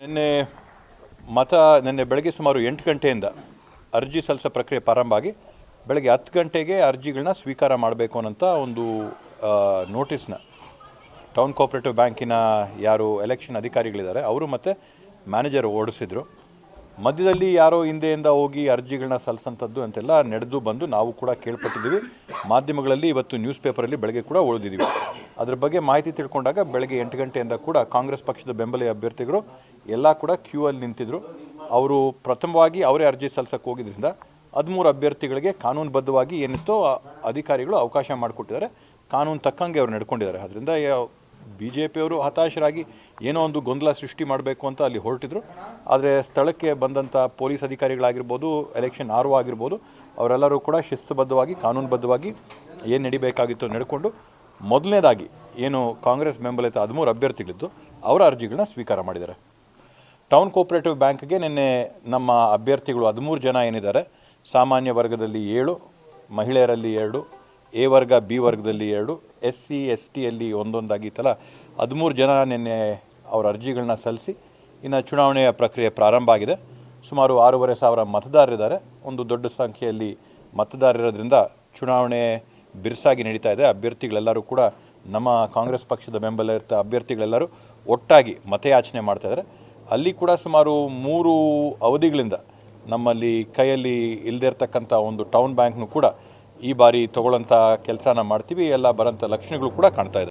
ನಿನ್ನೆ ಮತ, ನಿನ್ನೆ ಬೆಳಗ್ಗೆ ಸುಮಾರು ಎಂಟು ಗಂಟೆಯಿಂದ ಅರ್ಜಿ ಸಲ್ಲಿಸೋ ಪ್ರಕ್ರಿಯೆ ಪ್ರಾರಂಭ ಆಗಿ ಬೆಳಗ್ಗೆ ಹತ್ತು ಗಂಟೆಗೆ ಅರ್ಜಿಗಳನ್ನ ಸ್ವೀಕಾರ ಮಾಡಬೇಕು ಅನ್ನೋಂಥ ಒಂದು ನೋಟಿಸ್ನ ಟೌನ್ ಕೋಆಪರೇಟಿವ್ ಬ್ಯಾಂಕಿನ ಯಾರು ಎಲೆಕ್ಷನ್ ಅಧಿಕಾರಿಗಳಿದ್ದಾರೆ, ಅವರು ಮತ್ತು ಮ್ಯಾನೇಜರ್ ಓಡಿಸಿದ್ರು. ಮಧ್ಯದಲ್ಲಿ ಯಾರೋ ಹಿಂದೆಯಿಂದ ಹೋಗಿ ಅರ್ಜಿಗಳನ್ನ ಸಲ್ಲಿಸೋಂಥದ್ದು ಅಂತೆಲ್ಲ ನಡೆದು ಬಂದು ನಾವು ಕೂಡ ಕೇಳ್ಪಟ್ಟಿದ್ದೀವಿ. ಮಾಧ್ಯಮಗಳಲ್ಲಿ ಇವತ್ತು ನ್ಯೂಸ್ ಪೇಪರಲ್ಲಿ ಬೆಳಗ್ಗೆ ಕೂಡ ಉಳಿದಿದ್ದೀವಿ. ಅದ್ರ ಬಗ್ಗೆ ಮಾಹಿತಿ ತಿಳ್ಕೊಂಡಾಗ ಬೆಳಗ್ಗೆ ಎಂಟು ಗಂಟೆಯಿಂದ ಕೂಡ ಕಾಂಗ್ರೆಸ್ ಪಕ್ಷದ ಬೆಂಬಲ ಅಭ್ಯರ್ಥಿಗಳು ಎಲ್ಲ ಕೂಡ ಕ್ಯೂ ಅಲ್ಲಿ ನಿಂತಿದ್ರು. ಅವರು ಪ್ರಥಮವಾಗಿ ಅವರೇ ಅರ್ಜಿ ಸಲ್ಲಿಸಕ್ಕೆ ಹೋಗಿದ್ರಿಂದ ಹದಿಮೂರು ಅಭ್ಯರ್ಥಿಗಳಿಗೆ ಕಾನೂನುಬದ್ಧವಾಗಿ ಏನಿತ್ತೋ ಅಧಿಕಾರಿಗಳು ಅವಕಾಶ ಮಾಡಿಕೊಟ್ಟಿದ್ದಾರೆ. ಕಾನೂನು ತಕ್ಕಂಗೆ ಅವರು ನಡ್ಕೊಂಡಿದ್ದಾರೆ. ಅದರಿಂದ ಬಿ ಜೆ ಪಿಯವರು ಹತಾಶರಾಗಿ ಏನೋ ಒಂದು ಗೊಂದಲ ಸೃಷ್ಟಿ ಮಾಡಬೇಕು ಅಂತ ಅಲ್ಲಿ ಹೊರಟಿದ್ರು. ಆದರೆ ಸ್ಥಳಕ್ಕೆ ಬಂದಂಥ ಪೊಲೀಸ್ ಅಧಿಕಾರಿಗಳಾಗಿರ್ಬೋದು ಎಲೆಕ್ಷನ್ ಆರ್ ಆಗಿರ್ಬೋದು, ಅವರೆಲ್ಲರೂ ಕೂಡ ಶಿಸ್ತುಬದ್ಧವಾಗಿ, ಕಾನೂನುಬದ್ಧವಾಗಿ ಏನು ನಡಿಬೇಕಾಗಿತ್ತು ನಡ್ಕೊಂಡು ಮೊದಲನೇದಾಗಿ ಏನು ಕಾಂಗ್ರೆಸ್ ಬೆಂಬಲಿತ ಹದಿಮೂರು ಅಭ್ಯರ್ಥಿಗಳಿದ್ದು, ಅವರ ಅರ್ಜಿಗಳನ್ನ ಸ್ವೀಕಾರ ಮಾಡಿದ್ದಾರೆ. ಟೌನ್ ಕೋಪರೇಟಿವ್ ಬ್ಯಾಂಕ್ಗೆ ನಿನ್ನೆ ನಮ್ಮ ಅಭ್ಯರ್ಥಿಗಳು ಹದಿಮೂರು ಜನ ಏನಿದ್ದಾರೆ, ಸಾಮಾನ್ಯ ವರ್ಗದಲ್ಲಿ ಏಳು, ಮಹಿಳೆಯರಲ್ಲಿ ಎರಡು, ಎ ವರ್ಗ, ಬಿ ವರ್ಗದಲ್ಲಿ ಎರಡು ಎಸ್ ಸಿ ಎಸ್ ಟಿಯಲ್ಲಿ ಒಂದೊಂದಾಗಿ ತಲ ಹದಿಮೂರು ಜನ ನಿನ್ನೆ ಅವರ ಅರ್ಜಿಗಳನ್ನ ಸಲ್ಲಿಸಿ, ಇನ್ನು ಚುನಾವಣೆಯ ಪ್ರಕ್ರಿಯೆ ಪ್ರಾರಂಭ ಆಗಿದೆ. ಸುಮಾರು ಆರೂವರೆ ಸಾವಿರ ಮತದಾರರಿದ್ದಾರೆ. ಒಂದು ದೊಡ್ಡ ಸಂಖ್ಯೆಯಲ್ಲಿ ಮತದಾರರಿರೋದ್ರಿಂದ ಚುನಾವಣೆ ಬಿರುಸಾಗಿ ನಡೀತಾ ಇದೆ. ಅಭ್ಯರ್ಥಿಗಳೆಲ್ಲರೂ ಕೂಡ ನಮ್ಮ ಕಾಂಗ್ರೆಸ್ ಪಕ್ಷದ ಬೆಂಬಲ ಇರ್ತ ಅಭ್ಯರ್ಥಿಗಳೆಲ್ಲರೂ ಒಟ್ಟಾಗಿ ಮತಯಾಚನೆ ಮಾಡ್ತಾ ಇದ್ದಾರೆ. ಅಲ್ಲಿ ಕೂಡ ಸುಮಾರು ಮೂರು ಅವಧಿಗಳಿಂದ ನಮ್ಮಲ್ಲಿ ಕೈಯಲ್ಲಿ ಇಲ್ಲದೆ ಇರತಕ್ಕಂಥ ಒಂದು ಟೌನ್ ಬ್ಯಾಂಕ್ನು ಕೂಡ ಈ ಬಾರಿ ತಗೊಳ್ಳೋಂಥ ಕೆಲಸನ ಮಾಡ್ತೀವಿ. ಎಲ್ಲ ಬರೋಂಥ ಲಕ್ಷಣಗಳು ಕೂಡ ಕಾಣ್ತಾ ಇದೆ.